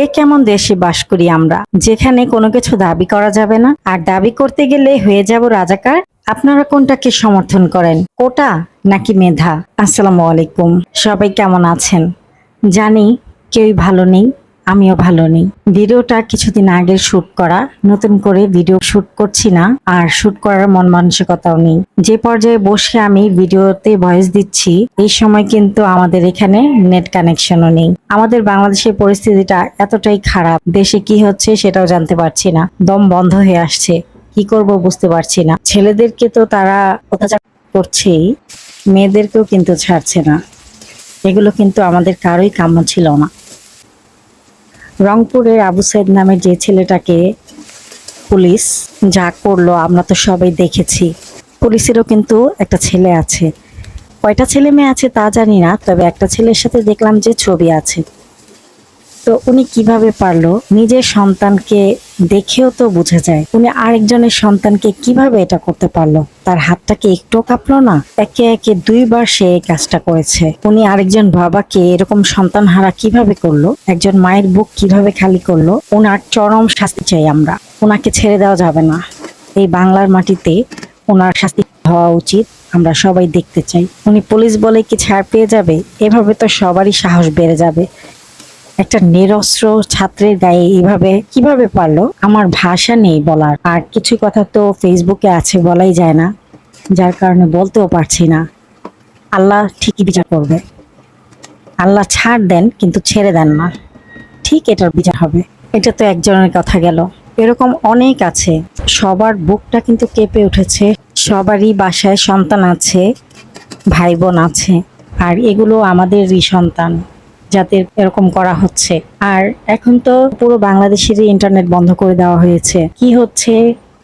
এ কেমন দেশে বাস করি আমরা? যেখানে কোনো কিছু দাবি করা যাবে না। আর দাবি করতে গেলে হয়ে যাব রাজাকার। আপনারা কোনটাকে সমর্থন করেন? কোটা নাকি মেধা? আসসালামু আলাইকুম। সবাই কেমন আছেন? জানি কেউই ভালো নেই। আমিও ভালো নেই। ভিডিওটা কিছুদিন আগে শুট করা। নতুন করে ভিডিও শুট করছি না, আর শুট করার মন মানসিকতাও নেই। যে পর্যায়ে বসে আমি ভিডিওতে ভয়েস দিচ্ছি, এই সময় কিন্তু আমাদের এখানে নেট কানেকশনও নেই। আমাদের বাংলাদেশের পরিস্থিতিটা এতটাই খারাপ। দেশে কি হচ্ছে সেটাও জানতে পারছি না। দম বন্ধ হয়ে আসছে। কি করব বুঝতে পারছি না। ছেলেদেরকে তো তারা অত্যাচার করছেই, মেয়েদেরকেও কিন্তু ছাড়ছে না। এগুলো কিন্তু আমাদের কারোই কাম্য ছিল না। রংপুরের আবু সাইদ নামের যে ছেলেটাকে পুলিশ যা করল, আমরা তো সবাই দেখেছি। পুলিশেরও কিন্তু একটা ছেলে আছে। কয়টা ছেলে মেয়ে আছে তা জানি না, তবে একটা ছেলের সাথে দেখলাম যে ছবি আছে। তো উনি কীভাবে পারল? নিজের সন্তানকে দেখেও তো বোঝা যায়। উনি আরেকজনের সন্তানকে কীভাবে এটা করতে পারল? তার হাতটাকে একটু কাঁপলো না? একে একে দুইবার সে কাজটা করেছে। উনি আরেকজন বাবাকে এরকম সন্তান হারা কীভাবে করল? একজন মায়ের বুক কীভাবে খালি করল? ওনার চরম শাস্তি চাই আমরা। ওনাকে ছেড়ে দেওয়া যাবে না। এই বাংলার মাটিতে ওনার শাস্তি হওয়া উচিত আমরা সবাই দেখতে চাই। উনি পুলিশ বলে কি ছাড় পেয়ে যাবে? এভাবে তো সবারই সাহস বেড়ে যাবে। একটা নিরস্ত্র ছাত্রের গায়ে এইভাবে কীভাবে পারল? আমার ভাষা নেই বলার। আর কিছু কথা তো ফেসবুকে আছে বলাই যায় না। যার কারণে বলতেও পারছি না। আল্লাহ ঠিকই বিচার করবে। আল্লাহ ছাড় দেন, কিন্তু ছেড়ে দেন না। ঠিক এটার বিচার হবে। এটা তো একজনের কথা গেল। এরকম অনেক আছে। সবার বুকটা কিন্তু কেঁপে উঠেছে। সবারই বাসায় সন্তান আছে ভাই বোন আছে। আর এগুলো আমাদেরই সন্তান। যাদের এরকম করা হচ্ছে। আর এখন তো পুরো বাংলাদেশেরই ইন্টারনেট বন্ধ করে দেওয়া হয়েছে। কি হচ্ছে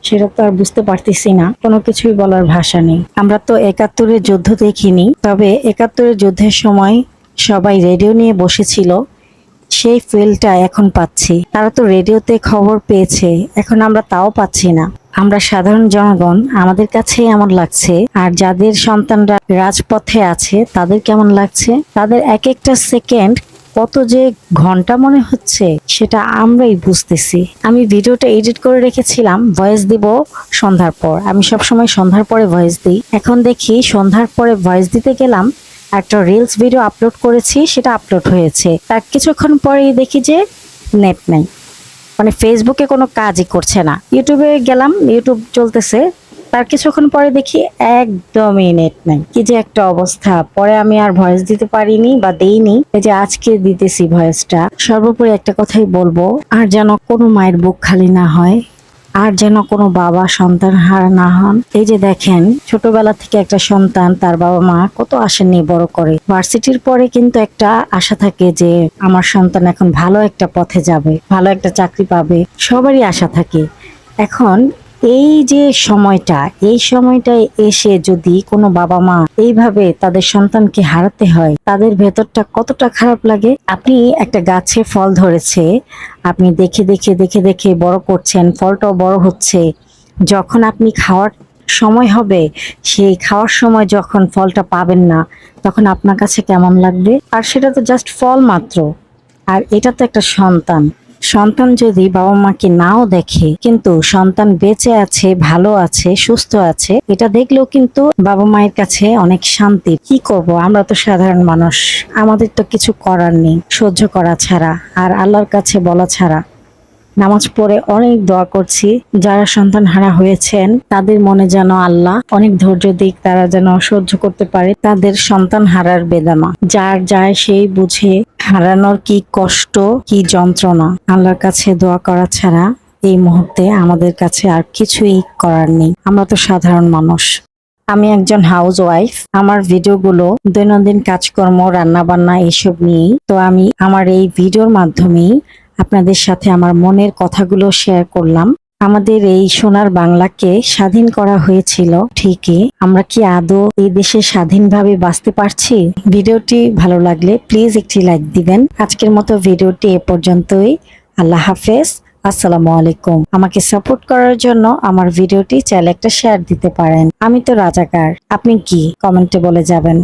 সেটা তো আর বুঝতে পারতেছি না। কোনো কিছুই বলার ভাষা নেই। আমরা তো একাত্তরের যুদ্ধ দেখিনি, তবে একাত্তরের যুদ্ধের সময় সবাই রেডিও নিয়ে বসেছিল। সেই ফিলটা এখন পাচ্ছি। তারা তো রেডিওতে খবর পেয়েছে। এখন আমরা তাও পাচ্ছি না। আমরা সাধারণ জনগণ, আমাদের কাছে এমন লাগছে। আর যাদের সন্তানরা রাজপথে আছে, তাদের কেমন লাগছে? তাদের এক একটা সেকেন্ড কত যে ঘণ্টা মনে হচ্ছে, সেটা আমরাই বুঝতেছি। আমি ভিডিওটা এডিট করে রেখেছিলাম, ভয়েস দিব সন্ধ্যার পর। আমি সবসময় সন্ধ্যার পরে ভয়েস দিই। এখন দেখি সন্ধ্যার পরে ভয়েস দিতে গেলাম, একটা রিলস ভিডিও আপলোড করেছি, সেটা আপলোড হয়েছে। তার কিছুক্ষণ পরেই দেখি যে নেট নাই। মানে ফেসবুকে কোনো কাজই করছে না। ইউটিউবে গেলাম ইউটিউব চলতেছে। তার কিছুক্ষণ পরে দেখি একদমই নেট নাই। কি যে একটা অবস্থা। পরে আমি আর ভয়েস দিতে পারিনি বা দেইনি। এই যে আজকে দিতেছি ভয়েসটা সর্বোপরি একটা কথাই বলব, আর যেন কোনো মায়ের বুক খালি না হয়। আর যেন কোনো বাবা সন্তান হার না হন। এই যে দেখেন, ছোটবেলা থেকে একটা সন্তান, তার বাবা মা কত আশা নিয়ে বড় করে। ভার্সিটির পরে কিন্তু একটা আশা থাকে যে, আমার সন্তান এখন ভালো একটা পথে যাবে, ভালো একটা চাকরি পাবে। সবারই আশা থাকে। এখন এই যে সময়টা, এই সময়টায় এসে যদি কোনো বাবা মা এইভাবে তাদের সন্তানকে হারাতে হয়, তাদের ভেতরটা কতটা খারাপ লাগে? আপনি একটা গাছে ফল ধরেছে, আপনি দেখে দেখে দেখে দেখে বড় করছেন, ফলটাও বড় হচ্ছে। যখন আপনি খাওয়ার সময় হবে, সেই খাওয়ার সময় যখন ফলটা পাবেন না, তখন আপনার কাছে কেমন লাগবে? আর সেটা তো জাস্ট ফল মাত্র। আর এটা তো একটা সন্তান। সন্তান যদি বাবা মাকে নাও দেখে, কিন্তু সন্তান বেঁচে আছে, ভালো আছে, সুস্থ আছে, এটা দেখলেও কিন্তু বাবা মায়ের কাছে অনেক শান্তি। কি করব? আমরা তো সাধারণ মানুষ। আমাদের তো কিছু করার নেই। সহ্য করা ছাড়া আর আল্লাহর কাছে বলা ছাড়া। নামাজ পড়ে অনেক দোয়া করছি। যারা সন্তান হারা হয়েছেন, তাদের মনে যেন আল্লাহ অনেক ধৈর্য দিক, তারা যেন সহ্য করতে পারে তাদের সন্তান হারার বেদনা। যার যায় সেই বুঝে হারানোর কি কষ্ট, কি যন্ত্রণা। আল্লাহর কাছে দোয়া করা ছাড়া এই মুহূর্তে আমাদের কাছে আর কিছুই করার নেই। আমরা তো সাধারণ মানুষ। আমি একজন হাউস ওয়াইফ আমার ভিডিওগুলো দৈনন্দিন কাজকর্ম রান্না বান্না এসব নিয়েই। তো আমি আমার এই ভিডিওর মাধ্যমেই আপনাদের সাথে আমার মনের কথাগুলো শেয়ার করলাম। আমাদের এই সোনার বাংলাকে স্বাধীন করা হয়েছিল। ঠিকই, আমরা কি আদৌ এই দেশে স্বাধীনভাবে বাঁচতে পারছি? ভিডিওটি ভালো লাগলে প্লিজ একটি লাইক দিবেন। আজকের মতো ভিডিওটি এ পর্যন্তই। আল্লাহ হাফেজ। আসসালামু আলাইকুম। আমাকে সাপোর্ট করার জন্য আমার ভিডিওটি চাইলে একটা শেয়ার দিতে পারেন। আমি তো রাজাকার। আপনি কি? কমেন্টে বলে যাবেন।